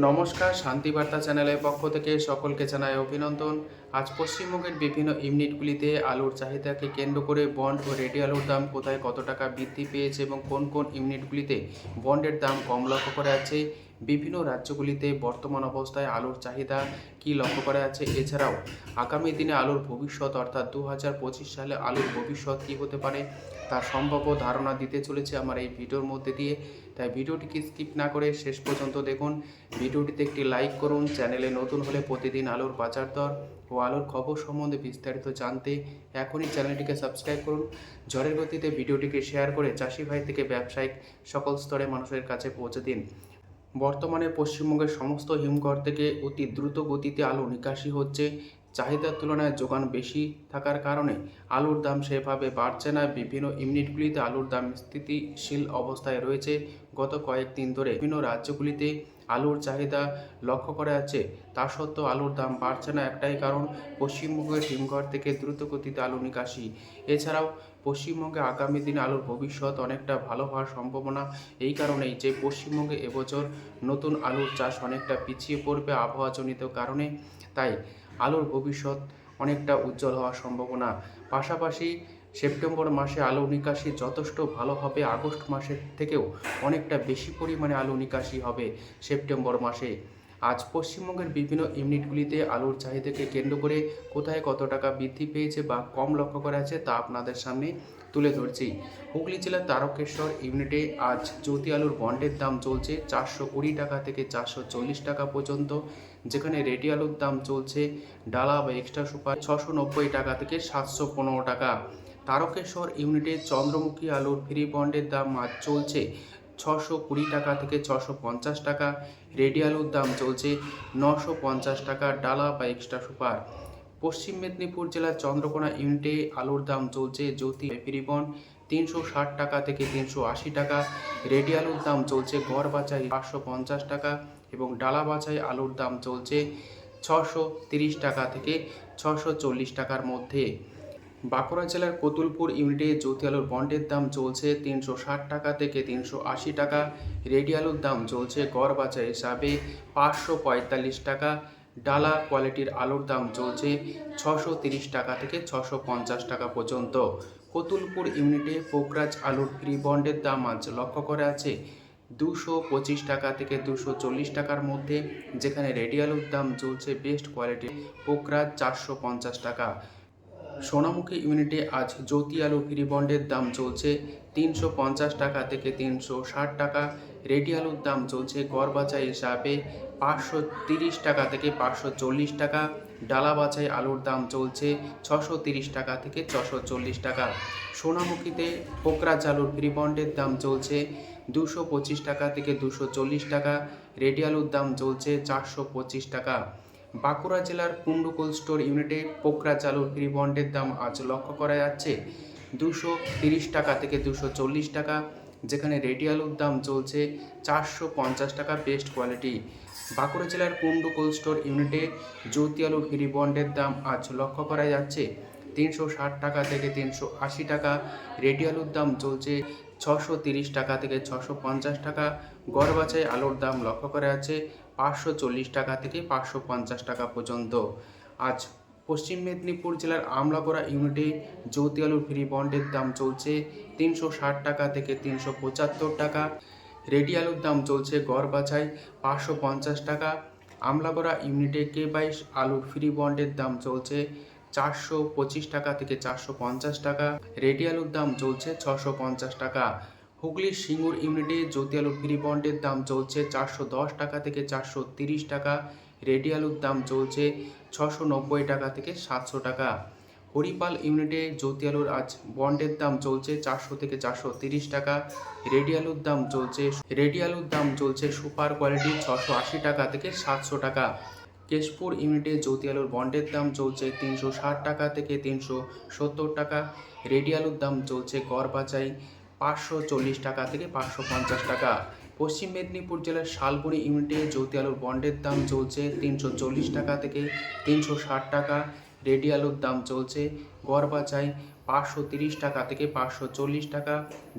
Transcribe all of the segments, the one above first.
নমস্কার, শান্তিবার্তা চ্যানেলের পক্ষ থেকে সকলকে জানাই অভিনন্দন। আজ পশ্চিমবঙ্গের বিভিন্ন ইউনিটগুলিতে আলুর চাহিদাকে কেন্দ্র করে বন্ড ও রেডি আলুর দাম কোথায় কত টাকা বৃদ্ধি পেয়েছে এবং কোন কোন ইউনিটগুলিতে বন্ডের দাম কম লক্ষ্য করা আছে বিভিন্ন রাজ্যগুলিতে বর্তমান অবস্থায় আলুর চাহিদা কি লক্ষ্য করা আছে? এছাড়াও, আগামী দিনে আলুর ভবিষ্যৎ অর্থাৎ দু হাজার পঁচিশ সালে আলুর ভবিষ্যৎ কী হতে পারে তার সম্ভাব্য ধারণা দিতে চলেছে আমার এই ভিডিওর মধ্যে দিয়ে। তাই ভিডিওটিকে স্কিপ না করে শেষ পর্যন্ত দেখুন। ভিডিওটিতে একটি লাইক করুন, চ্যানেলে নতুন হলে প্রতিদিন আলুর বাজার দর ও আলুর খবর সম্বন্ধে বিস্তারিত জানতে এখনই চ্যানেলটিকে সাবস্ক্রাইব করুন। ঝড়ের গতিতে ভিডিওটিকে শেয়ার করে চাষি ভাই থেকে ব্যবসায়িক সকল স্তরে মানুষের কাছে পৌঁছে দিন। বর্তমানে পশ্চিমবঙ্গের সমস্ত হিমঘর থেকে অতি দ্রুত গতিতে আলু নিকাশি হচ্ছে। চাহিদার তুলনায় যোগান বেশি থাকার কারণে আলুর দাম সেভাবে বাড়ছে না। বিভিন্ন ইউনিটগুলিতে আলুর দাম স্থিতিশীল অবস্থায় রয়েছে। গত কয়েকদিন ধরে বিভিন্ন রাজ্যগুলিতে আলুর চাহিদা লক্ষ্য করা যাচ্ছে। তা সত্ত্বেও আলুর দাম বাড়ছে না একটাই কারণ, পশ্চিমবঙ্গের হিমঘর থেকে দ্রুত গতিতে আলু নিকাশি। এছাড়াও, পশ্চিমবঙ্গে আগামী দিনে আলুর ভবিষ্যৎ অনেকটা ভালো হওয়ার সম্ভাবনা। এই কারণেই যে পশ্চিমবঙ্গে এবছর নতুন আলুর চাষ অনেকটা পিছিয়ে পড়বে আবহাওয়াজনিত কারণে, তাই আলুর ভবিষ্যৎ অনেকটা উজ্জ্বল হওয়ার সম্ভাবনা। পাশাপাশি সেপ্টেম্বর মাসে আলু নিকাশি যথেষ্ট ভালো হবে। আগস্ট মাসের থেকেও অনেকটা বেশি পরিমাণে আলু নিকাশি হবে সেপ্টেম্বর মাসে। আজ পশ্চিমবঙ্গের বিভিন্ন ইউনিটগুলিতে আলুর চাহিদাকে কেন্দ্র করে কোথায় কত টাকা বৃদ্ধি পেয়েছে বা কম লক্ষ্য করা আছে তা আপনাদের সামনে তুলে ধরছি। হুগলি জেলার তারকেশ্বর ইউনিটে আজ জ্যোতি আলুর বন্ডের দাম চলছে চারশো কুড়ি টাকা থেকে চারশো চল্লিশ টাকা পর্যন্ত, যেখানে রেডি আলুর দাম চলছে ডালা বা এক্সট্রা সুপার ছশো নব্বই টাকা থেকে সাতশো পনেরো টাকা। তারকেশ্বর ইউনিটে চন্দ্রমুখী আলুর ফ্রি বন্ডের দাম আজ চলছে ছশো কুড়ি টাকা থেকে ছশো পঞ্চাশ টাকা। রেডি আলুর দাম চলছে নশো পঞ্চাশ টাকা ডালা বা এক্সট্রা সুপার। পশ্চিম মেদিনীপুর জেলার চন্দ্রকোনা ইউনিটে আলুর দাম চলছে জ্যোতি ফ্রিবন তিনশো ষাট টাকা থেকে তিনশো আশি টাকা। রেডি আলুর দাম চলছে গড় বাছাই পাঁচশো পঞ্চাশ টাকা এবং ডালা বাছাই আলুর দাম চলছে ছশো তিরিশ টাকা থেকে ছশো চল্লিশ টাকার মধ্যে। বাঁকুড়া জেলার কতুলপুর ইউনিটে জ্যোতি আলুর বন্ডের দাম চলছে তিনশো ষাট টাকা থেকে তিনশো আশি টাকা। রেডি আলুর দাম চলছে গড় বাজার হিসাবে পাঁচশো পঁয়তাল্লিশ টাকা। ডালা কোয়ালিটির আলুর দাম চলছে ছশো তিরিশ টাকা থেকে ছশো পঞ্চাশ টাকা পর্যন্ত। কতুলপুর ইউনিটে পোকরাজ আলুর ফ্রি বন্ডের দাম আজ লক্ষ্য করা আছে দুশো পঁচিশ টাকা থেকে দুশো চল্লিশ টাকার মধ্যে, যেখানে রেডি আলুর দাম চলছে বেস্ট কোয়ালিটির পোকরাজ চারশো পঞ্চাশ টাকা। সোনামুখী ইউনিটে আজ জ্যোতি আলু ফ্রি বন্ডের দাম চলছে তিনশো পঞ্চাশ টাকা থেকে তিনশো ষাট টাকা। রেডি আলুর দাম চলছে গড় বাছাই হিসাবে পাঁচশো তিরিশ টাকা থেকে পাঁচশো চল্লিশ টাকা। ডালা বাছাই আলুর দাম চলছে ছশো তিরিশ টাকা থেকে ছশো চল্লিশ টাকা। সোনামুখীতে পোকরাজ আলুর ফ্রি বন্ডের দাম চলছে দুশো পঁচিশ টাকা থেকে দুশো চল্লিশ টাকা। রেডি আলুর দাম চলছে চারশো পঁচিশ টাকা। বাঁকুড়া জেলার কুন্ডু স্টোর ইউনিটে পোকরা চালুর ফ্রি বন্ডের দাম আজ লক্ষ্য করা যাচ্ছে। দুশো তিরিশ টাকা থেকে দুশো চল্লিশ টাকা, যেখানে রেডি আলুর দাম চলছে চারশো পঞ্চাশ টাকা বেস্ট কোয়ালিটি বাঁকুড়া জেলার কুন্ডু কোল্ড স্টোর ইউনিটে জ্যোতি আলুর ফ্রি বন্ডের দাম আজ লক্ষ্য করা যাচ্ছে। তিনশো ষাট টাকা থেকে তিনশো আশি টাকা, রেডি আলুর দাম চলছে ছশো তিরিশ টাকা থেকে ছশো পঞ্চাশ টাকা। গড় বাছাই আলুর দাম লক্ষ্য করা যাচ্ছে। পাঁচশো চল্লিশ টাকা থেকে পাঁচশো পঞ্চাশ টাকা পর্যন্ত। আজ পশ্চিম মেদিনীপুর জেলার আমলাগড়া ইউনিটে জ্যোতি আলুর ফ্রি বন্ডের দাম চলছে তিনশো ষাট টাকা থেকে তিনশো পঁচাত্তর টাকা। রেডি আলুর দাম চলছে গড় বাছাই পাঁচশো পঞ্চাশ টাকা। আমলাগড়া ইউনিটে কে বাইশ আলুর ফ্রি বন্ডের দাম চলছে চারশো পঁচিশ টাকা থেকে চারশো পঞ্চাশ টাকা। রেডি আলুর দাম চলছে ছশো পঞ্চাশ টাকা। হুগলির সিঙ্গুর ইউনিটে জ্যোতি আলুর ফ্রি বন্ডের দাম চলছে চারশো দশ টাকা থেকে চারশো তিরিশ টাকা। রেডি আলুর দাম চলছে ছশো নব্বই টাকা থেকে সাতশো টাকা। হরিপাল ইউনিটে জ্যোতি আলুর আজ বন্ডের দাম চলছে চারশো থেকে চারশো তিরিশ টাকা। রেডি আলুর দাম চলছে রেডি আলুর দাম চলছে সুপার কোয়ালিটি ছশো আশি টাকা থেকে সাতশো টাকা। কেশপুর ইউনিটে জ্যোতি আলুর বন্ডের দাম চলছে তিনশো ষাট টাকা থেকে তিনশো সত্তর টাকা। রেডি আলুর দাম চলছে গড় বাছাই পাঁচশো চল্লিশ টাকা থেকে পাঁচশো পঞ্চাশ টাকা। পশ্চিম মেদিনীপুর জেলার শালবনি ইউনিটে জ্যোতি আলুর বন্ডের দাম চলছে তিনশো চল্লিশ টাকা থেকে তিনশো ষাট টাকা। রেডি আলুর দাম চলছে গড় বাছাই পাঁচশো তিরিশ টাকা থেকে পাঁচশো চল্লিশ টাকা।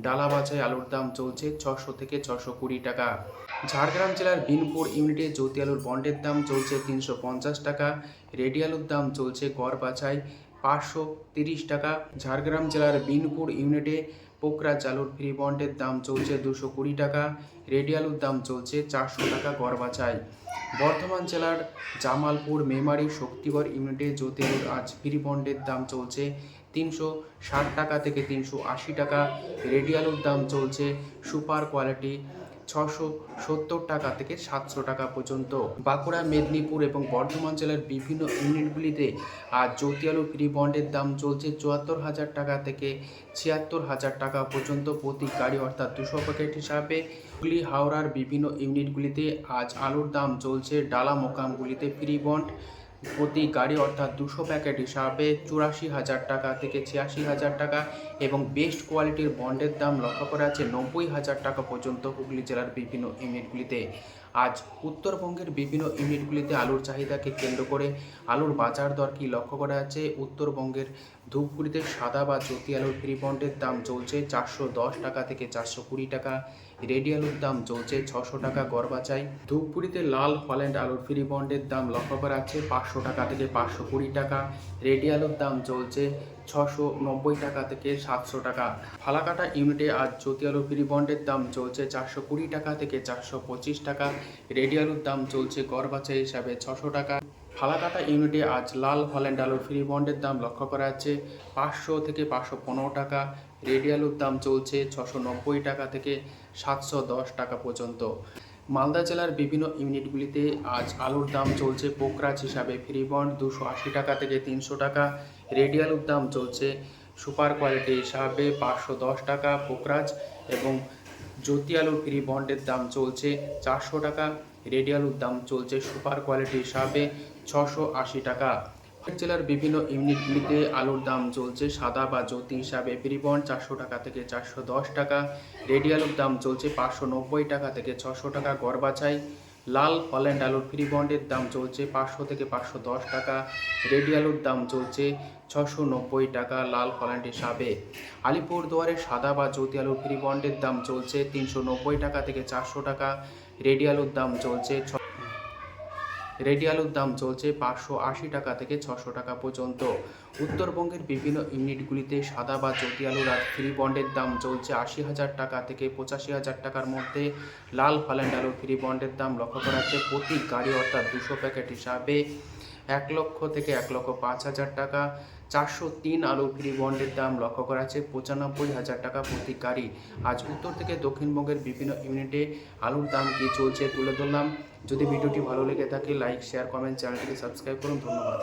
ডালা বাছাই আলুর দাম চলছে ছশো থেকে ছশো কুড়ি টাকা। ঝাড়গ্রাম জেলার বিনপুর ইউনিটে জ্যোতি আলুর বন্ডের দাম চলছে তিনশো পঞ্চাশ টাকা। রেডি আলুর দাম চলছে গড় বাছাই পাঁচশো তিরিশ টাকা। ঝাড়গ্রাম জেলার বিনপুর ইউনিটে পোকরা চালুর ফ্রি বন্ডের দাম চলছে দুশো কুড়ি টাকা, রেডিয়ালুর দাম চলছে চারশো টাকা গড়বাচাই বর্ধমান জেলার জামালপুর মেমারি শক্তিগড় ইউনিটে জ্যোতিরুর আজ ফ্রি বন্ডের দাম চলছে তিনশো ষাট টাকা থেকে তিনশো আশি টাকা, রেডিয়ালুর দাম চলছে সুপার কোয়ালিটি ছশো সত্তর টাকা থেকে সাতশো টাকা পর্যন্ত। বাঁকুড়া, মেদিনীপুর এবং বর্ধমান জেলার বিভিন্ন ইউনিটগুলিতে আজ জ্যোতি আলু ফ্রি বন্ডের দাম চলছে চুয়াত্তর হাজার টাকা থেকে ছিয়াত্তর হাজার টাকা পর্যন্ত প্রতি গাড়ি অর্থাৎ দুশো প্যাকেট হিসাবে। হুগলি, হাওড়ার বিভিন্ন ইউনিটগুলিতে আজ আলুর দাম চলছে ডালা মোকামগুলিতে ফ্রি বন্ড। প্রতি গাড়ি অর্থাৎ দুশো প্যাকেট হিসাবে চুরাশি হাজার টাকা থেকে ছিয়াশি হাজার টাকা এবং বেস্ট কোয়ালিটির বন্ডের দাম লক্ষ্য করা আছে নব্বই হাজার টাকা পর্যন্ত হুগলি জেলার বিভিন্ন ইউনিটগুলিতে। আজ উত্তরবঙ্গের বিভিন্ন ইউনিটগুলিতে আলুর চাহিদাকে কেন্দ্র করে আলুর বাজার দর কি লক্ষ্য করা আছে? উত্তরবঙ্গের ধূপগুড়িতে সাদা বা জ্যোতি আলুর ফ্রি বন্ডের দাম চলছে চারশো দশ টাকা থেকে চারশো কুড়ি টাকা। রেডি আলুর দাম চলছে ছশো টাকা গড় বাছাই। ধূপগুড়িতে লাল হল্যান্ড আলুর ফ্রি বন্ডের দাম লক্ষ্য করা যাচ্ছে পাঁচশো টাকা থেকে পাঁচশো কুড়ি টাকা। রেডি আলুর দাম চলছে ছশো নব্বই টাকা থেকে সাতশো টাকা। ফালাকাটা ইউনিটে আজ জ্যোতি আলুর ফ্রি বন্ডের দাম চলছে চারশো কুড়ি টাকা থেকে চারশো পঁচিশ টাকা। রেডি আলুর দাম চলছে গড় বাছাই হিসাবে ছশো টাকা। ফালাকাটা ইউনিটে আজ লাল হল্যান্ড আলুর ফ্রি বন্ডের দাম লক্ষ্য করা যাচ্ছে পাঁচশো থেকে পাঁচশো পনেরো টাকা। রেডি আলুর দাম চলছে ছশো নব্বই টাকা থেকে সাতশো দশ টাকা পর্যন্ত। মালদা জেলার বিভিন্ন ইউনিটগুলিতে আজ আলুর দাম চলছে পোকরাজ হিসাবে। ফ্রি বন্ড দুশো আশি টাকা থেকে তিনশো টাকা রেডি আলুর দাম চলছে সুপার কোয়ালিটি হিসাবে পাঁচশো দশ টাকা পোকরাজ এবং জ্যোতি আলুর ফ্রি বন্ডের দাম চলছে চারশো টাকা রেডি আলুর দাম চলছে সুপার কোয়ালিটি হিসাবে ছশো আশি টাকা। জেলার বিভিন্ন ইউনিটগুলিতে আলুর দাম চলছে সাদা বা জ্যোতি হিসাবে। বন্ড চারশো টাকা থেকে চারশো দশ টাকা, রেডি আলুর দাম চলছে পাঁচশো নব্বই টাকা থেকে ছশো টাকা গড় বাছাই। লাল হল্যান্ড আলুর ফ্রি বন্ডের দাম চলছে পাঁচশো থেকে পাঁচশো দশ টাকা, রেডি আলুর দাম চলছে ছশো নব্বই টাকা লাল হল্যান্ড হিসাবে। আলিপুরদুয়ারে সাদা বা জ্যোতি আলুর ফ্রি বন্ডের দাম চলছে তিনশো নব্বই টাকা থেকে চারশো টাকা, রেডি আলুর দাম চলছে রেডি আলুর দাম চলছে পাঁচশো আশি টাকা থেকে ছশো টাকা পর্যন্ত। উত্তরবঙ্গের বিভিন্ন ইউনিটগুলিতে সাদা বা জ্যোতি আলুর আর ফ্রি বন্ডের দাম চলছে আশি হাজার টাকা থেকে পঁচাশি হাজার টাকার মধ্যে। লাল ফালেন্ড আলুর ফ্রি বন্ডের দাম লক্ষ্য করা হচ্ছে প্রতি গাড়ি অর্থাৎ দুশো প্যাকেট হিসাবে। এক লক্ষ থেকে এক লক্ষ পাঁচ হাজার টাকা। চারশো তিন আলু ফ্রি বন্ডের দাম লক্ষ্য করা আছে। পঁচানব্বই হাজার টাকা প্রতি গাড়ি। আজ উত্তর থেকে দক্ষিণবঙ্গের বিভিন্ন ইউনিটে আলুর দাম কী চলছে তুলে ধরলাম। যদি ভিডিওটি ভালো লেগে থাকে, লাইক, শেয়ার, কমেন্ট, চ্যানেলটিকে সাবস্ক্রাইব করুন। ধন্যবাদ।